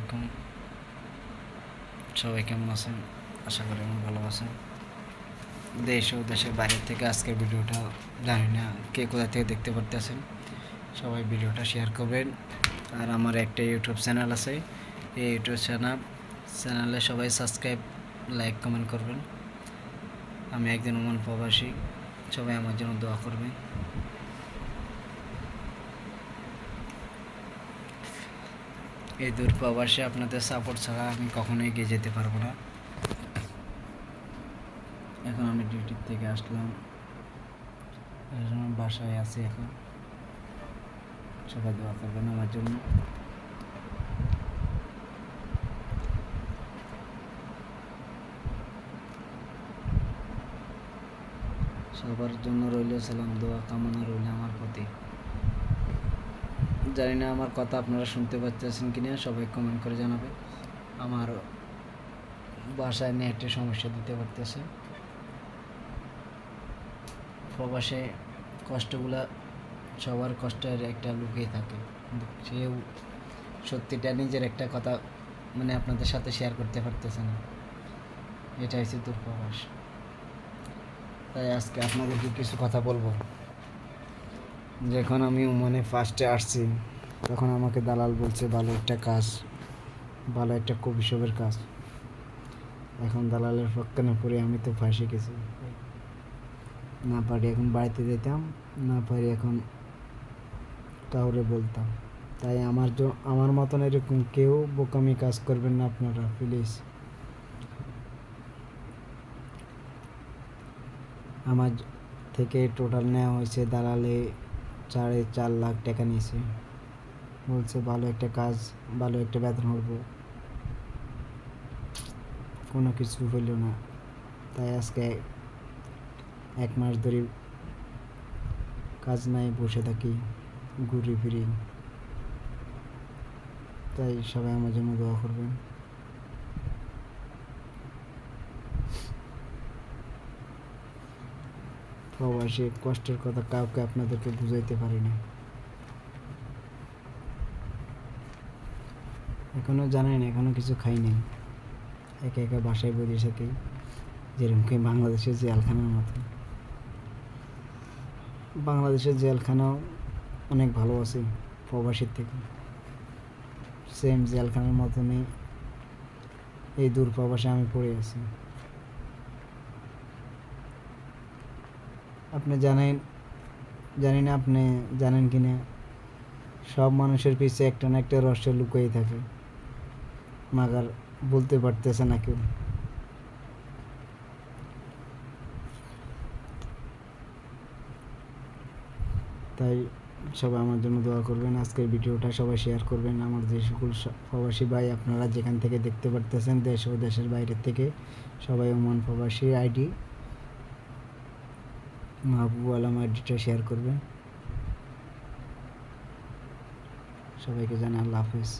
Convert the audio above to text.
আলাইকুম। সবাই কেমন আছেন? আশা করি আমি ভালো আছেন। দেশ ও দেশের বাইরে থেকে আজকের ভিডিওটা জানি না কে কোথা থেকে দেখতে পারতেছেন। সবাই ভিডিওটা শেয়ার করবেন। আর আমার একটা ইউটিউব চ্যানেল আছে। এই ইউটিউব চ্যানেল চ্যানেলে সবাই সাবস্ক্রাইব লাইক কমেন্ট করবেন। আমি একজন ওমান প্রবাসী। সবাই আমার জন্য দোয়া করবেন। এই দূর আপনাদের সাপোর্ট ছাড়া আমি কখনোই এগিয়ে যেতে পারব না। এখন আমি ডিউটি থেকে আসলাম। বাসায় আছি এখন। সবাই দোয়া করবেন আমার জন্য। সবার জন্য রইল সালাম, দোয়া কামনা রইল আমার প্রতি। জানি না আমার কথা আপনারা শুনতে পাচ্ছেন কি না, সবাই কমেন্ট করে জানাবে। আমার বাসায় নেটে সমস্যা দিতে পারতেছে। প্রবাসে কষ্টগুলা সবার কষ্টের একটা লুকিয়ে থাকে। সেও সত্যিটা নিজের একটা কথা মানে আপনাদের সাথে শেয়ার করতে পারতেছে না। এটা হচ্ছে দুর্প্রবাস তাই আজকে আপনাদেরকে কিছু কথা বলব। যখন আমি মানে ফার্স্টে আসছি, তখন আমাকে দালাল বলছে, ভালো একটা কাজ, ভালো একটা কবি শপের কাজ। এখন দালালের পক্ষে না পড়ে আমি তো ফাঁসে গেছি। না পারি এখন বাড়িতে যেতাম, না পারি এখন কাউরে বলতাম। তাই আমার আমার মতন এরকম কেউ বোকামি কাজ করবেন না আপনারা প্লিজ আমার থেকে টোটাল নেওয়া হয়েছে দালালে সাড়ে চার লাখ টাকা নিয়েছে। বলছে, ভালো একটা কাজ, ভালো একটা বেতন হব কোনো কিছু হইল না। তাই আজকে এক মাস ধরে কাজ নাই, বসে থাকি, ঘুরি ফিরি। তাই সবাই আমার জন্য দোয়া করবেন। প্রবাসী, কষ্টের কথা কাউকে আপনাদেরকে বুঝাইতে পারি না এখনও জানাই না এখনও কিছু খাই নাই। একা একা বাসায় বসে থাকি, যেরকম কি বাংলাদেশের জেলখানার মতো। বাংলাদেশের জেলখানাও অনেক ভালো আছে, প্রবাসীর থেকে। সেম জেলখানার মতনই এই দূর প্রবাসে আমি পড়ে আছি। আপনি জানেন, জানি না আপনি জানেন কি না, সব মানুষের পিছে একটা না একটা রহস্য লুকিয়ে থাকে। মাগার বলতে পারতেছে না কেউ। তাই সবাই আমার জন্য দোয়া করবেন, আজকের ভিডিওটা সবাই শেয়ার করবেন। আমার যে সকল প্রবাসী ভাই আপনারা যেখান থেকে দেখতে পারতেছেন, দেশ ও দেশের বাইরের থেকে, সবাই ওমান প্রবাসী আইডি মাহবুব আলম আইডিটা শেয়ার করবেন। সবাইকে জানা আল্লাহ হাফেজ।